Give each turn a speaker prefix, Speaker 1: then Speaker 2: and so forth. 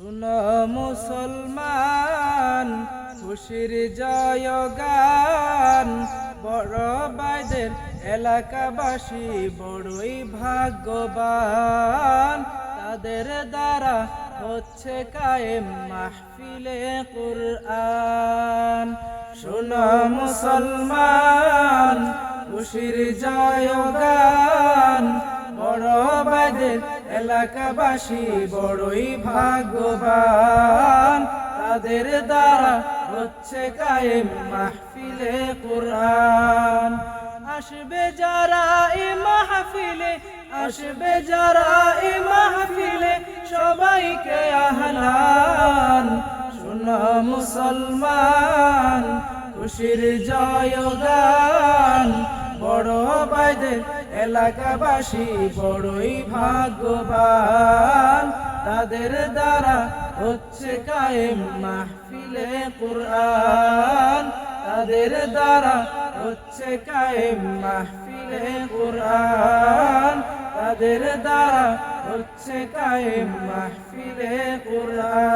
Speaker 1: শুনো মুসলমান, খুশির জয় গান বড় বাইদের এলাকাবাসী বড়ই ভাগ্যবান। তাদের দ্বারা হচ্ছে কায়েম মাহফিলে কুরআন। শোনো মুসলমান, খুশির জয় গান বাইদের এলাকাবাসী বড়ই ভাগ্যবান। তাদের দ্বারা হচ্ছে কায়েম মাহফিলে কোরআন। আসবে যারা এ মাহফিলে, আসবে যারা এ মাহফিলে, সবাইকে আহলান। শোনো মুসলমান, খুশির জয় গান বড় বাইদের এলাকাবাসী বড়ই ভাগ্যবান। তাদের দ্বারা হচ্ছে কায়েম মাহফিলে কোরআন। তাদের দ্বারা হচ্ছে কায়েম মাহফিলে কোরআন। তাদের দ্বারা হচ্ছে কায়েম মাহফিলে কোরআন।